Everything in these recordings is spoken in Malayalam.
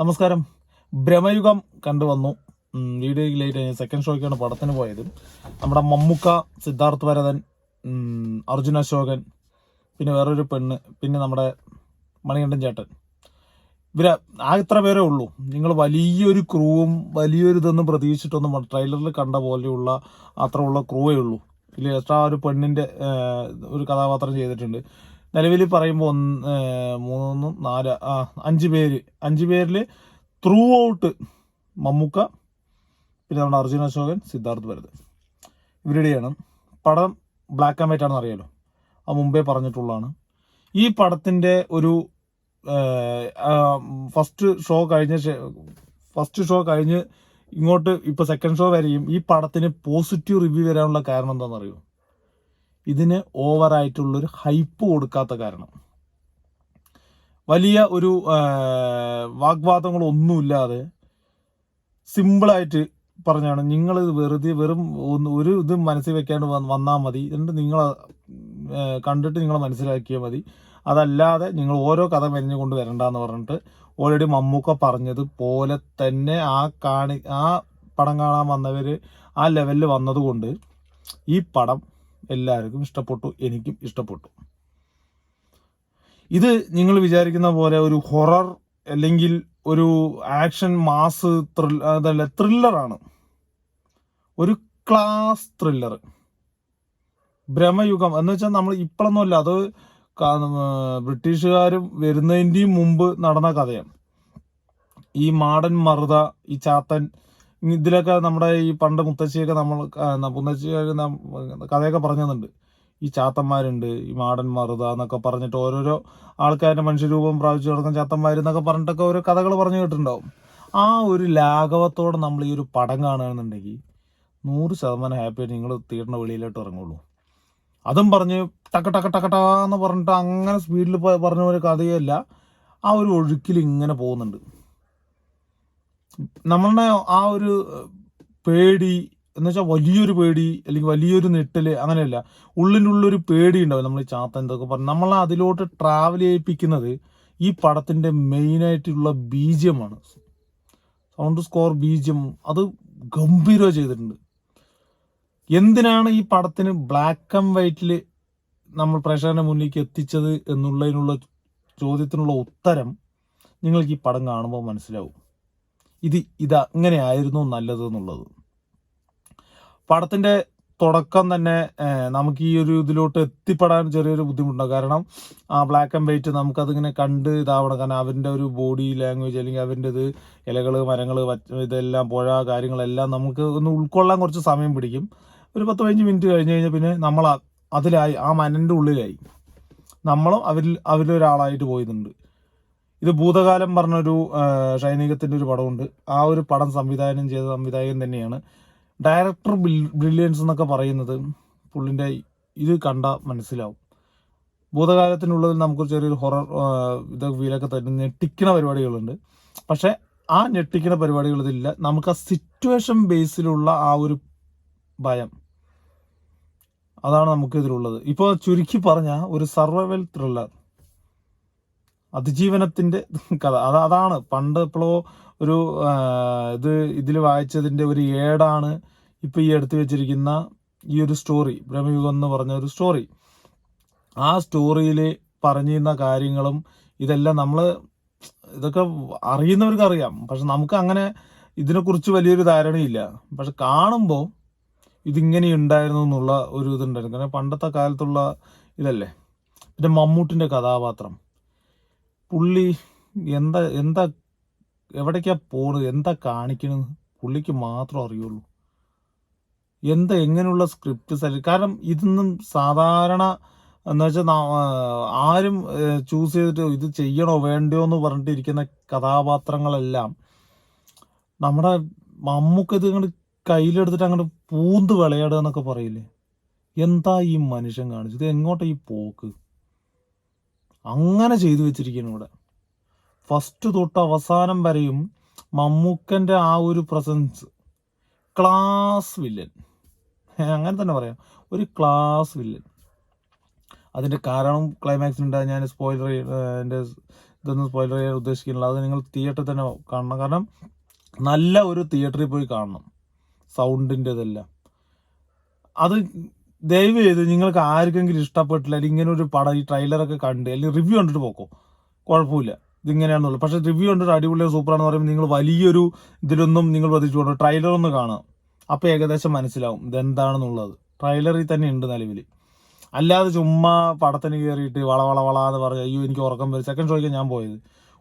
നമസ്കാരം. ഭ്രമയുഗം കണ്ടുവന്നു. വീഡിയോയ്ക്ക് ലേറ്റ് ആയി. സെക്കൻഡ് ഷോയ്ക്കാണ് പടത്തിന് പോയത്. നമ്മുടെ മമ്മുക്ക സിദ്ധാർത്ഥ് വരദൻ അർജുന അശോകൻ പിന്നെ വേറൊരു പെണ്ണ് പിന്നെ നമ്മുടെ മണികണ്ഠൻ ചേട്ടൻ. ഇവർ ആ ഇത്ര പേരേ ഉള്ളൂ. നിങ്ങൾ വലിയൊരു ക്രൂവും വലിയൊരു ഇതൊന്നും പ്രതീക്ഷിച്ചിട്ടൊന്നും ട്രെയിലറിൽ കണ്ട പോലെയുള്ള അത്ര ഉള്ള ക്രൂവേ ഉള്ളൂ. ഇതിൽ എക്സ്ട്രാ ഒരു പെണ്ണിന്റെ ഒരു കഥാപാത്രം ചെയ്തിട്ടുണ്ട്. നിലവിൽ പറയുമ്പോൾ ഒന്ന് മൂന്ന് നാല് ആ അഞ്ച് പേര്. അഞ്ച് പേരിൽ ത്രൂ ഔട്ട് മമ്മൂക്ക പിന്നെ നമ്മുടെ അർജുൻ അശോകൻ സിദ്ധാർത്ഥ് ഭരത്. ഇവരുടെയാണ്. പടം ബ്ലാക്ക് ആൻഡ് വൈറ്റ് ആണെന്ന് അറിയാലോ? അത് മുമ്പേ പറഞ്ഞിട്ടുള്ളതാണ്. ഈ പടത്തിന്റെ ഒരു ഫസ്റ്റ് ഷോ കഴിഞ്ഞ ഫസ്റ്റ് ഷോ കഴിഞ്ഞ് ഇങ്ങോട്ട് ഇപ്പോൾ സെക്കൻഡ് ഷോ വരെയും ഈ പടത്തിന് പോസിറ്റീവ് റിവ്യൂ വരാനുള്ള കാരണം എന്താണെന്ന് എന്താണെന്നറിയോ ഇതിന് ഓവറായിട്ടുള്ളൊരു ഹൈപ്പ് കൊടുക്കാത്ത കാരണം. വലിയ ഒരു വാഗ്വാദങ്ങളൊന്നുമില്ലാതെ സിമ്പിളായിട്ട് പറഞ്ഞാണ് നിങ്ങൾ വെറുതെ വെറും ഒരു ഇത് മനസ്സിൽ വെക്കാണ്ട് വന്നാൽ മതി. എന്നിട്ട് നിങ്ങൾ കണ്ടിട്ട് നിങ്ങൾ മനസ്സിലാക്കിയാൽ മതി. അതല്ലാതെ നിങ്ങൾ ഓരോ കഥ മെരിഞ്ഞു കൊണ്ട് വരണ്ടെന്ന് പറഞ്ഞിട്ട് ഓൾറെഡി മമ്മൂക്ക പറഞ്ഞത് പോലെ തന്നെ ആ കാണി ആ പടം കാണാൻ വന്നവർ ആ ലെവലിൽ വന്നതുകൊണ്ട് ഈ പടം എല്ലാവർക്കും ഇഷ്ടപ്പെട്ടു എനിക്കും ഇഷ്ടപ്പെട്ടു. ഇത് നിങ്ങൾ വിചാരിക്കുന്ന പോലെ ഒരു ഹൊറർ അല്ലെങ്കിൽ ഒരു ആക്ഷൻ മാസ് ത്രി അതല്ല ത്രില്ലറാണ് ഒരു ക്ലാസ് ത്രില്ലർ ഭ്രമയുഗം. എന്ന് വെച്ചാൽ നമ്മൾ ഇപ്പോഴൊന്നുമല്ല അത് ബ്രിട്ടീഷുകാരും വരുന്നതിന്റെയും മുമ്പ് നടന്ന കഥയാണ്. ഈ മാടൻ മറുത ഈ ചാത്തൻ ഇതിലൊക്കെ നമ്മുടെ ഈ പണ്ട് മുത്തശ്ശിയൊക്കെ നമ്മൾ മുത്തശ്ശിയൊക്കെ കഥയൊക്കെ പറഞ്ഞു തന്നിട്ടുണ്ട് ഈ ചാത്തന്മാരുണ്ട് ഈ മാടൻ മറുത എന്നൊക്കെ പറഞ്ഞിട്ട് ഓരോരോ ആൾക്കാരുടെ മനുഷ്യരൂപം പ്രാപിച്ചു കിടക്കുന്ന ചാത്തന്മാരെന്നൊക്കെ പറഞ്ഞിട്ടൊക്കെ ഓരോ കഥകൾ പറഞ്ഞു കേട്ടിട്ടുണ്ടാവും. ആ ഒരു ലാഘവത്തോടെ നമ്മൾ ഈ ഒരു പടം കാണുകയാണെന്നുണ്ടെങ്കിൽ നൂറ് ശതമാനം ഹാപ്പി ആയിട്ട് നിങ്ങൾ തിയേറ്ററിന്റെ വെളിയിലോട്ട് ഇറങ്ങുള്ളൂ. അതും പറഞ്ഞ് ടക്ക ടക്ക ടക്ക എന്ന് പറഞ്ഞിട്ട് അങ്ങനെ സ്പീഡിൽ പറഞ്ഞ ഒരു കഥയല്ല. ആ ഒരു ഒഴുക്കിൽ ഇങ്ങനെ പോകുന്നുണ്ട്. നമ്മളുടെ ആ ഒരു പേടി എന്ന് വെച്ചാൽ വലിയൊരു പേടി അല്ലെങ്കിൽ വലിയൊരു നെട്ടൽ അങ്ങനെയല്ല. ഉള്ളിന്റെ ഉള്ളൊരു പേടി ഉണ്ടാവും നമ്മൾ ചാത്ത എന്തൊക്കെ പറഞ്ഞു. നമ്മളെ അതിലോട്ട് ട്രാവൽ ചെയ്യിപ്പിക്കുന്നത് ഈ പടത്തിന്റെ മെയിൻ ആയിട്ടുള്ള ആണ് സൗണ്ട് സ്കോർ ബീജിയം അത് ഗംഭീരമായി ചെയ്തിട്ടുണ്ട്. എന്തിനാണ് ഈ പടത്തിന് ബ്ലാക്ക് ആൻഡ് വൈറ്റിൽ നമ്മൾ പ്രേക്ഷകരുടെ മുന്നിലേക്ക് എത്തിച്ചത് എന്നുള്ളതിനുള്ള ചോദ്യത്തിനുള്ള ഉത്തരം നിങ്ങൾക്ക് ഈ പടം കാണുമ്പോൾ മനസ്സിലാവും. ഇത് ഇത് അങ്ങനെയായിരുന്നു നല്ലത് എന്നുള്ളത് പടത്തിന്റെ തുടക്കം തന്നെ നമുക്ക് ഈ ഒരു ഇതിലോട്ട് എത്തിപ്പെടാൻ ചെറിയൊരു ബുദ്ധിമുട്ടുണ്ട്. കാരണം ആ ബ്ലാക്ക് ആൻഡ് വൈറ്റ് നമുക്കതിങ്ങനെ കണ്ട് ഇതാവണം. കാരണം അവന്റെ ഒരു ബോഡി ലാംഗ്വേജ് അല്ലെങ്കിൽ അവന്റെ ഇത് ഇലകൾ മരങ്ങൾ ഇതെല്ലാം പുഴ കാര്യങ്ങളെല്ലാം നമുക്ക് ഒന്ന് ഉൾക്കൊള്ളാൻ കുറച്ച് സമയം പിടിക്കും. ഒരു പത്ത് പതിനഞ്ച് മിനിറ്റ് കഴിഞ്ഞ് കഴിഞ്ഞാൽ പിന്നെ നമ്മൾ അതിലായി ആ മനന്റെ ഉള്ളിലായി. നമ്മളും അവരിൽ അവരിലൊരാളായിട്ട് പോയിട്ടുണ്ട്. ഇത് ഭൂതകാലം പറഞ്ഞൊരു സൈനികത്തിന്റെ ഒരു പടമുണ്ട്. ആ ഒരു പടം സംവിധാനം ചെയ്ത സംവിധായകൻ തന്നെയാണ്. ഡയറക്ടർ ബ്രില്യൻസ് എന്നൊക്കെ പറയുന്നത് പുള്ളിന്റെ ഇത് കണ്ട മനസ്സിലാവും. ഭൂതകാലത്തിനുള്ളതിൽ നമുക്ക് ചെറിയൊരു ഹൊറർ ഇത് ഫീലൊക്കെ തന്നെ ഞെട്ടിക്കണ പരിപാടികളുണ്ട്. പക്ഷേ ആ ഞെട്ടിക്കണ പരിപാടികൾ ഇതില്ല നമുക്ക് ആ സിറ്റുവേഷൻ ബേസിലുള്ള ആ ഒരു ഭയം. അതാണ് നമുക്ക് ഇതിലുള്ളത് ഇപ്പോൾ ചുരുക്കി പറഞ്ഞ ഒരു സർവൈവൽ ത്രില്ലർ അതിജീവനത്തിന്റെ കഥ. അത് അതാണ്. പണ്ട് എപ്പോഴോ ഒരു ഇത് ഇതിൽ വായിച്ചതിന്റെ ഒരു ഏടാണ് ഇപ്പൊ ഈ എടുത്തു വെച്ചിരിക്കുന്ന ഈ ഒരു സ്റ്റോറി ബ്രഹ്മയുഗം എന്ന് പറഞ്ഞ ഒരു സ്റ്റോറി ആ സ്റ്റോറിയിൽ പറഞ്ഞിരുന്ന കാര്യങ്ങളും ഇതെല്ലാം നമ്മൾ ഇതൊക്കെ അറിയുന്നവർക്ക് അറിയാം. പക്ഷെ നമുക്ക് അങ്ങനെ ഇതിനെക്കുറിച്ച് വലിയൊരു ധാരണയില്ല. പക്ഷെ കാണുമ്പോൾ ഇതിങ്ങനെ ഉണ്ടായിരുന്നു എന്നുള്ള ഒരു ഇതുണ്ടായിരുന്നു. കാരണം പണ്ടത്തെ കാലത്തുള്ള ഇതല്ലേ? പിന്നെ മമ്മൂട്ടിന്റെ കഥാപാത്രം. പുള്ളി എന്താ എന്താ എവിടേക്കാ പോണത്? എന്താ കാണിക്കണത്? പുള്ളിക്ക് മാത്രം അറിയുള്ളൂ. എന്താ എങ്ങനെയുള്ള സ്ക്രിപ്റ്റ് സെലക്ട് കാരണം ഇതൊന്നും സാധാരണ എന്ന് വെച്ചാൽ ആരും ചൂസ് ചെയ്തിട്ട് ഇത് ചെയ്യണോ വേണ്ടയോ എന്ന് പറഞ്ഞിട്ടിരിക്കുന്ന കഥാപാത്രങ്ങളെല്ലാം നമ്മുടെ മമ്മൂക്ക് ഇത് അങ്ങോട്ട് കയ്യിലെടുത്തിട്ട് അങ്ങോട്ട് പൂന്ത് വിളയാടുക എന്നൊക്കെ പറയില്ലേ? എന്താ ഈ മനുഷ്യൻ കാണിച്ചത്? എങ്ങോട്ടാ ഈ പോക്ക്? അങ്ങനെ ചെയ്തു വെച്ചിരിക്കുന്നു ഇവിടെ. ഫസ്റ്റ് തൊട്ട് അവസാനം വരെയും മമ്മൂക്കന്റെ ആ ഒരു പ്രസൻസ് ക്ലാസ് വില്ലൻ അങ്ങനെ തന്നെ പറയാം. ഒരു ക്ലാസ് വില്ലൻ അതിന്റെ കാരണം ക്ലൈമാക്സിലുണ്ട് ഞാൻ സ്പോയിലർ എന്റെ ഇതൊന്നും സ്പോയിലർ ചെയ്യാൻ ഉദ്ദേശിക്കുന്നില്ല. അത് നിങ്ങൾ തിയേറ്ററിൽ തന്നെ കാണണം. കാരണം നല്ല ഒരു തിയേറ്ററിൽ പോയി കാണണം. സൗണ്ടിന്റെ ഇതെല്ലാം അത് ദയവ് ചെയ്ത് നിങ്ങൾക്ക് ആർക്കെങ്കിലും ഇഷ്ടപ്പെട്ടില്ല അല്ലെങ്കിൽ ഇങ്ങനെ ഒരു പടം ഈ ട്രെയിലറൊക്കെ കണ്ട് അല്ലെങ്കിൽ റിവ്യൂ കണ്ടിട്ട് പോക്കോ. കുഴപ്പമില്ല. ഇതിങ്ങനെയാണെന്നുള്ളു പക്ഷേ റിവ്യൂ കണ്ടിട്ട് അടിപൊളിയോ സൂപ്പറാന്ന് പറയുമ്പോൾ നിങ്ങൾ വലിയൊരു ഇതിലൊന്നും നിങ്ങൾ പ്രതീക്ഷിച്ചു ട്രെയിലർ ഒന്ന് കാണാം അപ്പോൾ ഏകദേശം മനസ്സിലാവും ഇതെന്താണെന്നുള്ളത്. ട്രെയിലറിൽ തന്നെ ഉണ്ട് നിലവിൽ അല്ലാതെ ചുമ്മാ പടത്തിന് കയറിയിട്ട് വള വള വള എന്ന് പറഞ്ഞ് അയ്യോ എനിക്ക് ഉറക്കം വരും. സെക്കൻഡ് ഷോയ്ക്ക് ഞാൻ പോയത്.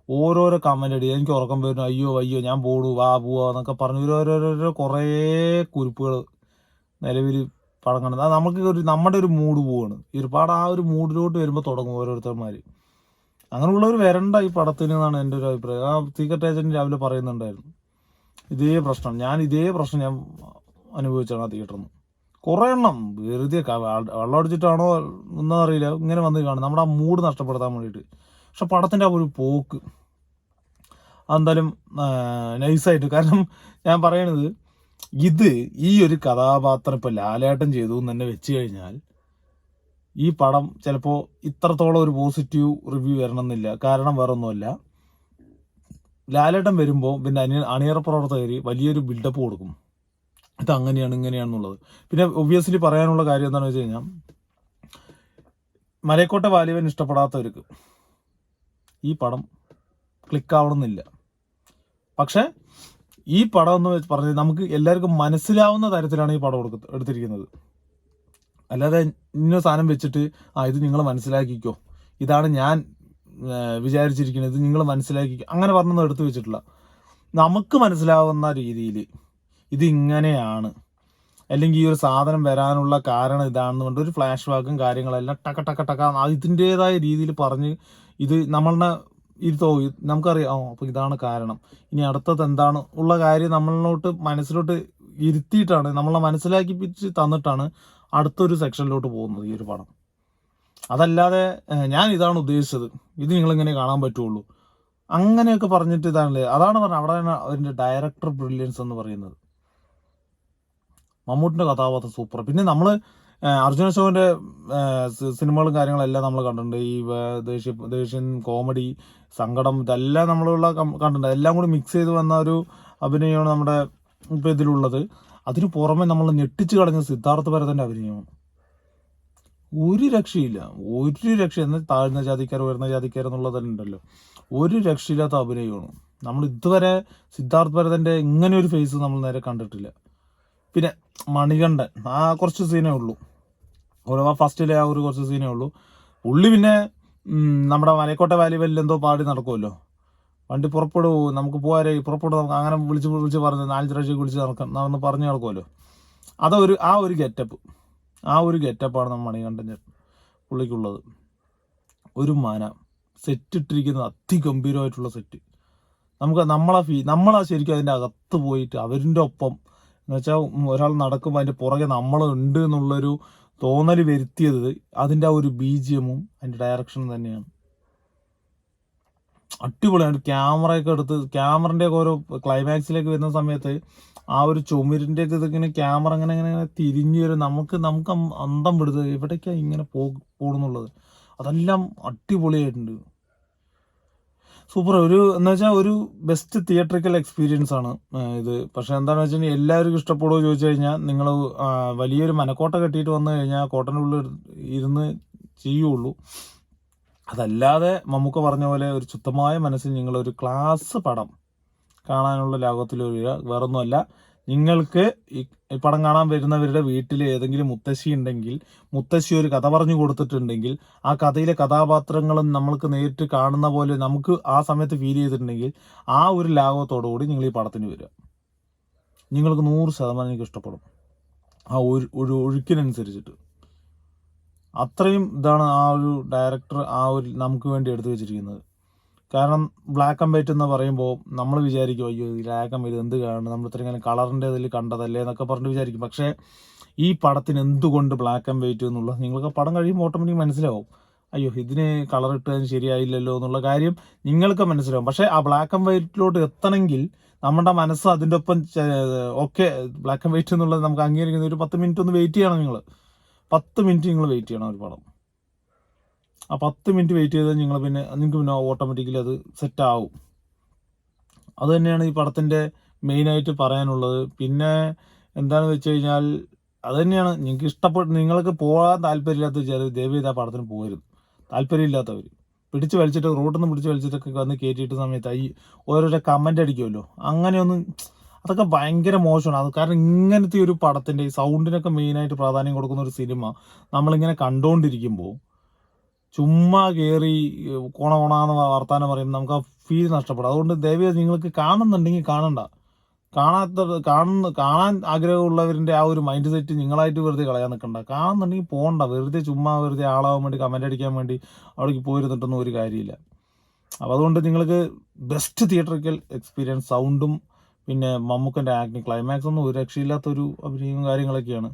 ഓരോരോ കമന്റ് അടി എനിക്ക് ഉറക്കം വരുന്നു അയ്യോ അയ്യോ ഞാൻ പോടൂ വാ പോവാ എന്നൊക്കെ പറഞ്ഞു ഓരോരോരോ കുറേ കുറിപ്പുകൾ നിലവിൽ പടം കണ്ടത്. നമുക്ക് ഒരു നമ്മുടെ ഒരു മൂഡ് പോവാണ്. ഒരുപാട് ആ ഒരു മൂഡിലോട്ട് വരുമ്പോൾ തുടങ്ങും ഓരോരുത്തന്മാർ അങ്ങനെയുള്ളവർ വരണ്ട ഈ പടത്തിന് എന്നാണ് എന്റെ ഒരു അഭിപ്രായം. ആ സീക്രട്ട് ഏജന്റ് രാവിലെ പറയുന്നുണ്ടായിരുന്നു. ഇതേ പ്രശ്നം. ഞാൻ ഇതേ പ്രശ്നം ഞാൻ അനുഭവിച്ചാണ് ആ തിയേറ്ററിൽ നിന്ന് കുറേ എണ്ണം വെറുതെ വെള്ളം അടിച്ചിട്ടാണോ ഒന്നും അറിയില്ല. ഇങ്ങനെ വന്ന് കാണും. നമ്മുടെ ആ മൂഡ് നഷ്ടപ്പെടുത്താൻ വേണ്ടിയിട്ട്. പക്ഷെ പടത്തിന്റെ ആ ഒരു പോക്ക് അതെന്തായാലും നൈസായിട്ട് കാരണം ഞാൻ പറയണത് ഇത് ഈ ഒരു കഥാപാത്രം ഇപ്പോൾ ലാലേട്ടൻ ചെയ്തു എന്ന് തന്നെ വെച്ച് കഴിഞ്ഞാൽ ഈ പടം ചിലപ്പോൾ ഇത്രത്തോളം ഒരു പോസിറ്റീവ് റിവ്യൂ വരണമെന്നില്ല. കാരണം വേറെ ഒന്നുമല്ല ലാലേട്ടൻ വരുമ്പോൾ പിന്നെ അനിയ അണിയറ പ്രവർത്തകർ വലിയൊരു ബിൽഡപ്പ് കൊടുക്കും. ഇത് അങ്ങനെയാണ് ഇങ്ങനെയാണെന്നുള്ളത്. പിന്നെ ഒബ്വിയസ്ലി പറയാനുള്ള കാര്യം എന്താണെന്ന് വെച്ച് കഴിഞ്ഞാൽ മലയക്കോട്ടെ വാലിവൻ ഇഷ്ടപ്പെടാത്തവർക്ക് ഈ പടം ക്ലിക്കാവണമെന്നില്ല പക്ഷെ ഈ പടം എന്ന് പറഞ്ഞത് നമുക്ക് എല്ലാവർക്കും മനസ്സിലാവുന്ന തരത്തിലാണ് ഈ പടം കൊടുക്ക എടുത്തിരിക്കുന്നത്. അല്ലാതെ ഇന്ന സാധനം വെച്ചിട്ട് ആ ഇത് നിങ്ങൾ മനസ്സിലാക്കിക്കോ. ഇതാണ് ഞാൻ വിചാരിച്ചിരിക്കുന്നത്. നിങ്ങൾ മനസ്സിലാക്കിക്കോ. അങ്ങനെ പറഞ്ഞൊന്നും എടുത്തു വെച്ചിട്ടില്ല. നമുക്ക് മനസ്സിലാവുന്ന രീതിയിൽ ഇത് ഇങ്ങനെയാണ്. അല്ലെങ്കിൽ ഈ ഒരു സാധനം വരാനുള്ള കാരണം ഇതാണെന്ന് കൊണ്ട് ഒരു ഫ്ലാഷ് ബാക്കും കാര്യങ്ങളെല്ലാം ടക്ക ടക്ക ടക്ക അത് ഇതിന്റെതായ രീതിയിൽ പറഞ്ഞ് ഇത് നമ്മളുടെ ഇരുത്തോ നമുക്കറിയാം ഓ അപ്പോൾ ഇതാണ് കാരണം. ഇനി അടുത്തത് എന്താണ്? ഉള്ള കാര്യം നമ്മളിലോട്ട് മനസ്സിലോട്ട് ഇരുത്തിയിട്ടാണ് നമ്മളെ മനസ്സിലാക്കിപ്പിച്ച് തന്നിട്ടാണ് അടുത്തൊരു സെക്ഷനിലോട്ട് പോകുന്നത് ഈ ഒരു പടം. അതല്ലാതെ ഞാൻ ഇതാണ് ഉദ്ദേശിച്ചത്. ഇത് നിങ്ങൾ ഇങ്ങനെ കാണാൻ പറ്റുള്ളൂ. അങ്ങനെയൊക്കെ പറഞ്ഞിട്ട് ഇതാണല്ലേ. അതാണ് പറഞ്ഞത് അവിടെയാണ് അതിന്റെ ഡയറക്ടർ ബ്രില്യൻസ് എന്ന് പറയുന്നത്. മമ്മൂട്ടിന്റെ കഥാപാത്രം സൂപ്പർ പിന്നെ നമ്മൾ ഏഹ്, അർജുന അശോകന്റെ സിനിമകളും കാര്യങ്ങളും എല്ലാം നമ്മൾ കണ്ടിട്ടുണ്ട്. ഈ ദേഷ്യ ദേഷ്യൻ കോമഡി സങ്കടം ഇതെല്ലാം നമ്മളുള്ള കണ്ടിട്ടുണ്ട്. എല്ലാം കൂടി മിക്സ് ചെയ്ത് വന്ന ഒരു അഭിനയമാണ് നമ്മുടെ ഇപ്പം ഇതിലുള്ളത്. അതിന് പുറമെ നമ്മൾ ഞെട്ടിച്ച് കളഞ്ഞ സിദ്ധാർത്ഥ ഭരതന്റെ അഭിനയമാണ് ഒരു രക്ഷയില്ല. ഒരു രക്ഷ എന്ന് താഴ്ന്ന ജാതിക്കാർ ഉയർന്ന ജാതിക്കാർ എന്നുള്ളതല്ലോ ഒരു രക്ഷയില്ലാത്ത അഭിനയമാണ്. നമ്മൾ ഇതുവരെ സിദ്ധാർത്ഥ ഭരതന്റെ ഇങ്ങനെ ഒരു ഫേസ് നമ്മൾ നേരെ കണ്ടിട്ടില്ല. പിന്നെ മണികണ്ഠൻ. ആ കുറച്ച് സീനേ ഉള്ളൂ. ഓരോ ഫസ്റ്റിലെ ആ ഒരു കുറച്ച് സീനേ ഉള്ളൂ. ഉള്ളി പിന്നെ നമ്മുടെ മലക്കോട്ടെ വാലിബലിൽ എന്തോ പാടി നടക്കുമല്ലോ വണ്ടി പുറപ്പെടൂ നമുക്ക് പോകാരെ പുറപ്പെടും നമുക്ക് അങ്ങനെ വിളിച്ച് വിളിച്ച് പറഞ്ഞ് നാലഞ്ച് പ്രാവശ്യം വിളിച്ച് നടക്കാം നടന്ന് പറഞ്ഞു നടക്കുമല്ലോ അതൊരു ആ ഒരു ഗെറ്റപ്പ് ആ ഒരു ഗെറ്റപ്പാണ് നമ്മൾ മണികണ്ഠൻ പുള്ളിക്കുള്ളത്. ഒരു മന. സെറ്റ് ഇട്ടിരിക്കുന്നത് അതിഗംഭീരമായിട്ടുള്ള സെറ്റ് നമുക്ക് നമ്മളാ ഫീ നമ്മളാ ശരിക്കും അതിന്റെ അകത്ത് പോയിട്ട് അവരിന്റെ ഒപ്പം എന്ന് വെച്ചാൽ ഒരാൾ നടക്കുമ്പോൾ അതിന്റെ പുറകെ നമ്മളുണ്ട് എന്നുള്ളൊരു തോന്നൽ വരുത്തിയത് അതിന്റെ ആ ഒരു ബീജിയമും അതിന്റെ ഡയറക്ഷനും തന്നെയാണ്. അടിപൊളിയാണ്. ക്യാമറയൊക്കെ എടുത്ത് ക്യാമറന്റെ ഒക്കെ ഓരോ ക്ലൈമാക്സിലേക്ക് വരുന്ന സമയത്ത് ആ ഒരു ചുമരിന്റെ ഒക്കെ ഇതിങ്ങനെ ക്യാമറ അങ്ങനെ ഇങ്ങനെ അങ്ങനെ തിരിഞ്ഞു വരും. നമുക്ക് നമുക്ക് അന്തം വിടുന്നത് എവിടേക്കാണ് ഇങ്ങനെ പോകുന്നുള്ളത് അതെല്ലാം അടിപൊളിയായിട്ടുണ്ട്. സൂപ്പർ. ഒരു എന്ന് വെച്ചാൽ ഒരു ബെസ്റ്റ് തിയേറ്ററിക്കൽ എക്സ്പീരിയൻസ് ആണ് ഇത്. പക്ഷെ എന്താണെന്ന് വെച്ചാൽ എല്ലാവർക്കും ഇഷ്ടപ്പെടുമോ ചോദിച്ചു കഴിഞ്ഞാൽ നിങ്ങൾ വലിയൊരു മനക്കോട്ട കെട്ടിയിട്ട് വന്നു കഴിഞ്ഞാൽ കോട്ടനുള്ളിൽ ഇരുന്ന് ചെയ്യുള്ളൂ. അതല്ലാതെ മമ്മൂക്ക പറഞ്ഞ പോലെ ഒരു ശുദ്ധമായ മനസ്സിൽ നിങ്ങളൊരു ക്ലാസ് പടം കാണാനുള്ള ലാഘവത്തിൽ വേറൊന്നുമല്ല. നിങ്ങൾക്ക് ഈ പടം കാണാൻ വരുന്നവരുടെ വീട്ടിൽ ഏതെങ്കിലും മുത്തശ്ശി ഉണ്ടെങ്കിൽ മുത്തശ്ശി ഒരു കഥ പറഞ്ഞു കൊടുത്തിട്ടുണ്ടെങ്കിൽ ആ കഥയിലെ കഥാപാത്രങ്ങളും നമ്മൾക്ക് നേരിട്ട് കാണുന്ന പോലെ നമുക്ക് ആ സമയത്ത് ഫീൽ ചെയ്തിട്ടുണ്ടെങ്കിൽ ആ ഒരു ലാഘവത്തോടു കൂടി നിങ്ങൾ ഈ പടത്തിന് വരിക. നിങ്ങൾക്ക് നൂറ് ശതമാനം എനിക്ക് ഇഷ്ടപ്പെടും. ആ ഒരു ഒരു ഒഴുക്കിനനുസരിച്ചിട്ട്. അത്രയും ഇതാണ് ആ ഒരു ഡയറക്ടർ ആ ഒരു നമുക്ക് വേണ്ടി എടുത്തു വെച്ചിരിക്കുന്നത്. കാരണം ബ്ലാക്ക് ആൻഡ് വൈറ്റ് എന്ന് പറയുമ്പോൾ നമ്മൾ വിചാരിക്കും അയ്യോ ബ്ലാക്ക് ആൻഡ് വൈറ്റ് എന്ത് കാണും നമ്മൾ ഇത്രയും കാലം കളറിന്റെ ഇതിൽ കണ്ടതല്ലേ? എന്നൊക്കെ പറഞ്ഞ് വിചാരിക്കും. പക്ഷേ ഈ പടത്തിന് എന്തുകൊണ്ട് ബ്ലാക്ക് ആൻഡ് വൈറ്റ് എന്നുള്ളത് നിങ്ങൾക്ക് പടം കഴിയുമ്പോൾ ഓട്ടോമാറ്റിക് മനസ്സിലാവും. അയ്യോ ഇതിന് കളർ ഇട്ടതിന് ശരിയായില്ലല്ലോ എന്നുള്ള കാര്യം നിങ്ങൾക്ക് മനസ്സിലാവും. പക്ഷേ ആ ബ്ലാക്ക് ആൻഡ് വൈറ്റിലോട്ട് എത്തണമെങ്കിൽ നമ്മുടെ മനസ്സ് അതിന്റെ ഒപ്പം ഓക്കെ ബ്ലാക്ക് ആൻഡ് വൈറ്റ് എന്നുള്ളത് നമുക്ക് അംഗീകരിക്കുന്ന ഒരു പത്ത് മിനിറ്റ് ഒന്ന് വെയിറ്റ് ചെയ്യണം നിങ്ങൾ. പത്ത് മിനിറ്റ് നിങ്ങൾ വെയിറ്റ് ചെയ്യണം ഒരു പടം. ആ പത്ത് മിനിറ്റ് വെയിറ്റ് ചെയ്താൽ നിങ്ങൾ പിന്നെ നിങ്ങൾക്ക് പിന്നെ ഓട്ടോമാറ്റിക്കലി അത് സെറ്റ് ആവും. അത് തന്നെയാണ് ഈ പടത്തിന്റെ മെയിനായിട്ട് പറയാനുള്ളത്. പിന്നെ എന്താണെന്ന് വെച്ച് കഴിഞ്ഞാൽ അത് തന്നെയാണ്. നിങ്ങൾക്ക് ഇഷ്ടപ്പെട്ട് നിങ്ങൾക്ക് പോകാൻ താല്പര്യമില്ലാത്ത ചില ആ പടത്തിന് പോകരുത്. താല്പര്യമില്ലാത്തവർ പിടിച്ച് വലിച്ചിട്ട് റോട്ടിൽ നിന്ന് പിടിച്ച് വലിച്ചിട്ടൊക്കെ വന്ന് കയറ്റിയിട്ട് സമയത്ത് ഈ ഓരോരോ കമന്റ് അടിക്കുമല്ലോ അങ്ങനെയൊന്നും അതൊക്കെ ഭയങ്കര മോശമാണ്. അത് കാരണം ഇങ്ങനത്തെ ഒരു പടത്തിന്റെ സൗണ്ടിനൊക്കെ മെയിനായിട്ട് പ്രാധാന്യം കൊടുക്കുന്ന ഒരു സിനിമ നമ്മളിങ്ങനെ കണ്ടുകൊണ്ടിരിക്കുമ്പോൾ ചുമ്മാ കയറി കോണ കോണാന്ന് വർത്താനം പറയുമ്പോൾ നമുക്ക് ആ ഫീൽ നഷ്ടപ്പെടും. അതുകൊണ്ട് ദയവേ നിങ്ങൾക്ക് കാണുന്നുണ്ടെങ്കിൽ കാണണ്ട. കാണാത്ത കാണുന്ന കാണാൻ ആഗ്രഹമുള്ളവരിന്റെ ആ ഒരു മൈൻഡ് സെറ്റ് നിങ്ങളായിട്ട് വെറുതെ കളയാൻ നിൽക്കണ്ട കാണുന്നുണ്ടെങ്കിൽ പോകണ്ട വെറുതെ ചുമ്മാ വെറുതെ ആളാവാൻ വേണ്ടി കമന്റ് അടിക്കാൻ വേണ്ടി അവിടേക്ക് പോയിരുന്നിട്ടൊന്നും ഒരു കാര്യമില്ല. അപ്പോൾ അതുകൊണ്ട് നിങ്ങൾക്ക് ബെസ്റ്റ് തിയേറ്ററിക്കൽ എക്സ്പീരിയൻസ് സൗണ്ടും പിന്നെ മമ്മൂക്കന്റെ ആക്ടിങ് ക്ലൈമാക്സ് ഒന്നും ഒരു രക്ഷയില്ലാത്തൊരു അഭിനയവും കാര്യങ്ങളൊക്കെയാണ്.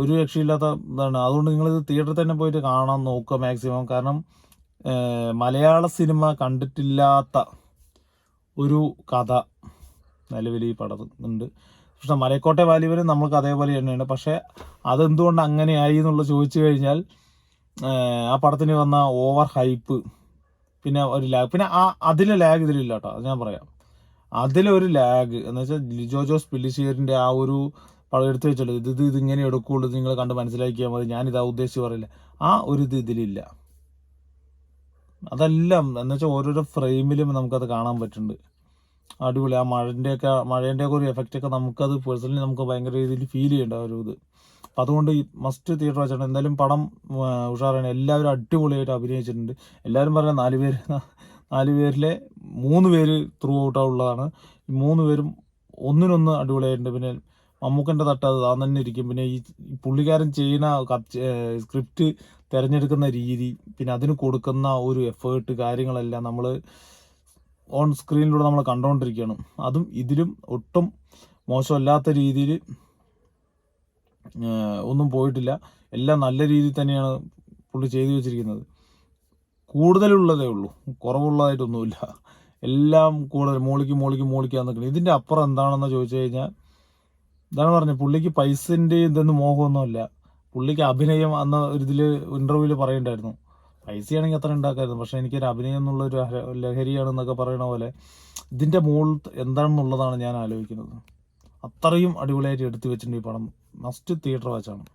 ഒരു രക്ഷയില്ലാത്ത ഇതാണ്. അതുകൊണ്ട് നിങ്ങളിത് തിയേറ്ററിൽ തന്നെ പോയിട്ട് കാണാൻ നോക്കുക മാക്സിമം കാരണം മലയാള സിനിമ കണ്ടിട്ടില്ലാത്ത ഒരു കഥ നിലവിൽ ഈ പടത്തുണ്ട് പക്ഷെ മലയക്കോട്ടെ വാലിബനും നമ്മൾക്ക് അതേപോലെ തന്നെയാണ്. പക്ഷെ അതെന്തുകൊണ്ട് അങ്ങനെയായി എന്നുള്ളത് ചോദിച്ചു കഴിഞ്ഞാൽ ആ പടത്തിന് വന്ന ഓവർ ഹൈപ്പ് പിന്നെ ഒരു ലാഗ് പിന്നെ ആ അതിലെ ലാഗ് ഇതിലില്ല കേട്ടോ. അത് ഞാൻ പറയാം. അതിലൊരു ലാഗ് എന്ന് വെച്ചാൽ ലിജോ ജോസ് പില്ലിശ്ശേരിന്റെ ആ ഒരു പടം എടുത്തു വെച്ചല്ലോ. ഇത് ഇത് ഇങ്ങനെ എടുക്കുകയുള്ളൂ നിങ്ങൾ കണ്ട് മനസ്സിലാക്കിയാൽ മതി. ഞാനിതാ ഉദ്ദേശിച്ച് പറയില്ല. ആ ഒരു ഇത് ഇതിലില്ല. അതെല്ലാം എന്ന് വെച്ചാൽ ഓരോരോ ഫ്രെയിമിലും നമുക്കത് കാണാൻ പറ്റുന്നുണ്ട്. അടിപൊളി. ആ മഴന്റെയൊക്കെ മഴേന്റെയൊക്കെ ഒരു എഫക്റ്റ് ഒക്കെ നമുക്കത് പേഴ്സണലി നമുക്ക് ഭയങ്കര രീതിയിൽ ഫീൽ ചെയ്യേണ്ട ഒരു ഇത്. അപ്പം അതുകൊണ്ട് ഈ മസ്റ്റ് തിയേറ്റർ വെച്ചിട്ടുണ്ട് എന്തായാലും പടം ഉഷാറാണ്. എല്ലാവരും അടിപൊളിയായിട്ട് അഭിനയിച്ചിട്ടുണ്ട്. എല്ലാവരും പറയാം നാല് പേര് നാല് പേരിലെ മൂന്ന് പേര് ത്രൂ ഔട്ട് ഉള്ളതാണ്. ഈ മൂന്ന് പേരും ഒന്നിനൊന്ന് അടിപൊളിയായിട്ടുണ്ട്. പിന്നെ മമ്മൂക്കന്റെ തട്ട് അത് താൻ തന്നെ ഇരിക്കും. പിന്നെ ഈ പുള്ളിക്കാരൻ ചെയ്യുന്ന സ്ക്രിപ്റ്റ് തിരഞ്ഞെടുക്കുന്ന രീതി പിന്നെ അതിന് കൊടുക്കുന്ന ഒരു എഫേർട്ട് കാര്യങ്ങളെല്ലാം നമ്മൾ ഓൺ സ്ക്രീനിലൂടെ നമ്മൾ കണ്ടുകൊണ്ടിരിക്കുകയാണ് അതും ഇതിലും ഒട്ടും മോശമല്ലാത്ത രീതിയിൽ ഒന്നും പോയിട്ടില്ല. എല്ലാം നല്ല രീതിയിൽ തന്നെയാണ് പുള്ളി ചെയ്തു വെച്ചിരിക്കുന്നത്. കൂടുതലുള്ളതേ ഉള്ളൂ. കുറവുള്ളതായിട്ടൊന്നുമില്ല. എല്ലാം കൂടുതൽ മോളിക്ക് മോളിക്ക് മോളിക്കാൻ നിൽക്കുന്നത് ഇതിന്റെ അപ്പുറം എന്താണെന്ന് ചോദിച്ചു കഴിഞ്ഞാൽ ഇതാണ് പറഞ്ഞത്. പുള്ളിക്ക് പൈസന്റെ ഇതൊന്നും മോഹമൊന്നുമില്ല. പുള്ളിക്ക് അഭിനയം അന്ന് ഒരു ഇതിൽ ഇന്റർവ്യൂവിൽ പറയണ്ടായിരുന്നു പൈസയാണെങ്കിൽ അത്ര ഉണ്ടാക്കായിരുന്നു പക്ഷേ എനിക്കൊരു അഭിനയം എന്നുള്ള ഒരു ഹര- ലഹരിയാണെന്നൊക്കെ പറയണ പോലെ ഇതിന്റെ മോൾ എന്താണെന്നുള്ളതാണ് ഞാൻ ആലോചിക്കുന്നത്. അത്രയും അടിപൊളിയായിട്ട് എടുത്തു വെച്ചിട്ടുണ്ട് ഈ പടം. Must theatre വാച്ചാണ്.